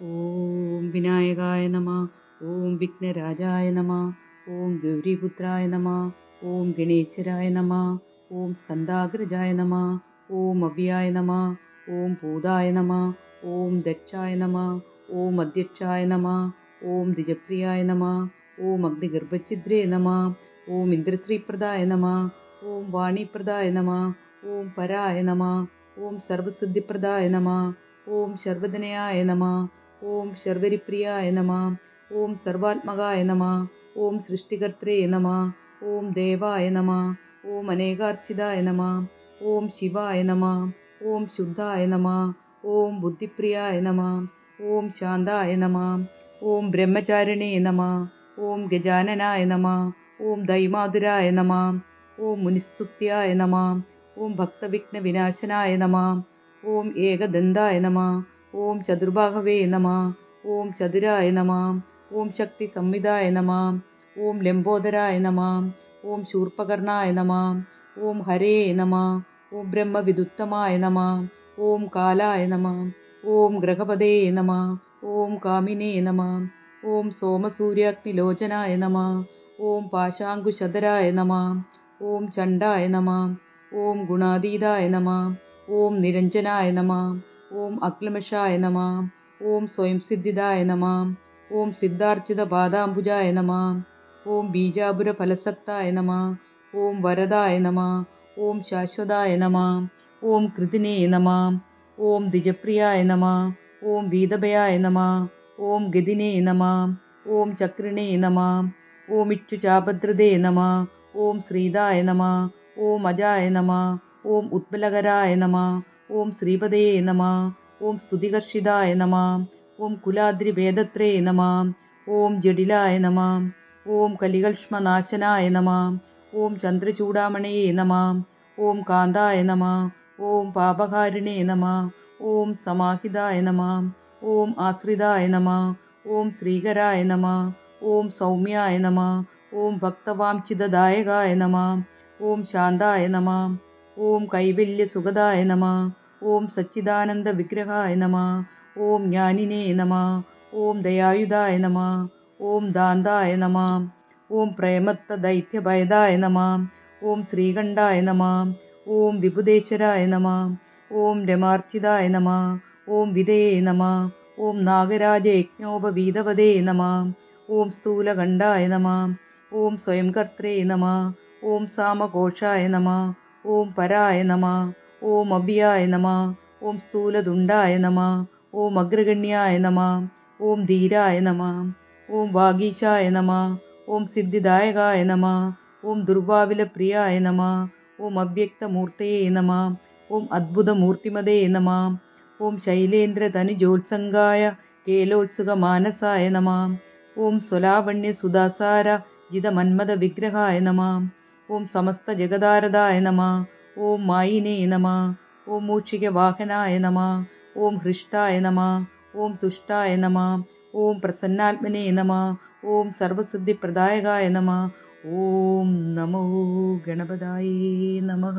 ഓം വിനായകായ നമ ഓം വിഘ്നരാജായ നമ ഓം ഗൗരീപുത്രായ നമ ഓം ഗണേശ്വരായ നമ ഓം സ്കന്ദാഗ്രജായ നമ ഓം അഭിയായ നമ ഓം ഭൂതായ നമ ഓം ദക്ഷായ നമ ഓം അധ്യക്ഷായ നമ ഓം ദ്വിജപ്രിയായ നമ ഓം അഗ്നിഗർഭഛിദ്രേ നമ ഓം ഇന്ദ്രശ്രീപ്രദായ നമ ഓം വാണിപ്രദായ നമ ഓം പരായ നമ ഓം സർവസിദ്ധിപ്രദായ നമ ഓം ശർവദനയായ നമ ഓം ശർവരിപ്രിയായ നമ ഓം സർവാത്മകായ നമ ഓം സൃഷ്ടികർത്തേ നമ ഓം ദേവായ നമ ഓം അനേകാർച്ചിതായ നമ ഓം ശിവായ നമ ഓം ശുദ്ധായ നമ ഓം ബുദ്ധിപ്രിയായ നമ ഓം ശാന്തായ നമ ഓം ബ്രഹ്മചാരിണേ നമ ഓം ഗജാനനായ നമ ഓം ദൈമാതുരായ നമ ഓം മുനിസ്തുത്യായ നമ ഓം ഭക്തവിഘ്ന വിനാശനായ നമ ഓം ഏകദന്തായ നമ ഓം ചതുർഭാഗവേ നമ ഓം ചതുരായ നമ ഓം ശക്തി സംവിധായ നമ ഓം ലംബോദരായ നമ ഓം ശൂർപ്പകർണായ നമ ഓം ഹരേ നമ ഓം ബ്രഹ്മവിദുത്തമായ നമ ഓം കാലായ നമ ഓം ഗ്രഹപദേ നമ ഓം കാമിനേ നമ ഓം സോമസൂര്യാഗ്നിലോചനായ നമ ഓം പാശാങ്കുശതരായ നമ ഓം ചണ്ടായ നമ ഓം ഗുണാതീതായ നമ ഓം നിരഞ്ജനായ നമ ഓം അക്ലമഷായ നമ ഓം സ്വയം സിദ്ധിദായ നമ ഓം സിദ്ധാർച്ചിത പാദാംബുജായ നമ ഓം ബീജാപുര ഫലസക്തായ നമ ഓം വരദായ നമ ഓം ശാശ്വതായ നമ ഓം കൃതിനേ നമ ഓം ദ്വിജപ്രിയായ നമ ഓം വീതഭയായ നമ ഓം ഗതിനേ നമ ഓം ചക്രിണേ നമ ഓം ഇക്ഷുചാപദ്രതേ നമ ഓം ശ്രീതായ നമ ഓം അജായ നമ ഓം ഉത്പലകരായ നമ ഓം ശ്രീപദേ നമ ഓം സ്തുതികർഷിതായ നമ ഓം കുലാദ്രിവേദത്രേ നമ ഓം ജഡിലായ നമ ഓം കലികൽഷ്മനാശനായ നമ ഓം ചന്ദ്രചൂടാമണയെ നമ ഓം കാന്തായ നമ ഓം പാപകാരിണേ നമ ഓം സമാഹിതായ നമ ഓം ആശ്രിതായ നമ ഓം ശ്രീകരായ നമ ഓം സൗമ്യായ നമ ഓം ഭക്തവാംഛിതദായകായ നമ ഓം ശാന്തായ നമ ഓം കൈവല്യസുഖദായ നമ ഓം സച്ചിദാനന്ദ വിഗ്രഹായ നമ ഓം ജ്ഞാനിനേ നമ ഓം ദയായുധായ നമ ഓം ദാന്തായ നമ ഓം പ്രേമത്ത ദൈത്യഭയതായ നമ ഓം ശ്രീകണ്ഠായ നമ ഓം വിഭുദേശ്വരായ നമ ഓം രമാർച്ചിതായ നമ ഓം വിദേ നമ ഓം നാഗരാജയജ്ഞോപവീതവതേ നമ ഓം സ്ഥൂലകണ്ഠായ നമ ഓം സ്വയംകർത്രേ നമ ഓം സാമഘോഷായ നമ ഓം പരായ നമ ഓം അഭിയായ നമ ഓം സ്ഥൂലതുണ്ടായ നമ ഓം അഗ്രഗണ്യായ നമ ഓം ധീരായ നമ ഓം വാഗീശായ നമ ഓം സിദ്ധിദായകായ നമ ഓം ദുർവാവിലപ്രിയായ നമ ഓം അവ്യക്തമൂർത്തയേ നമ ഓം അദ്ഭുതമൂർത്തിമതേ നമ ഓം ശൈലേന്ദ്രതനുജോത്സംഗായ കേലോത്സുകമാനസായ നമ ഓം സ്വലാവണ്യസുധാസാര ജിതമന്മത വിഗ്രഹായ നമ ഓം സമസ്ത ജഗദാരദായ നമ ഓം മായിനേ നമ ഓം മൂഷികവാഹനായ നമ ഓം ഹൃഷ്ടായ നമ ഓം തുഷ്ടായ നമ ഓം പ്രസന്നാത്മനേ നമ ഓം സർവസിദ്ധിപ്രദായകായ നമ ഓം നമോ ഗണപതായേ നമഃ.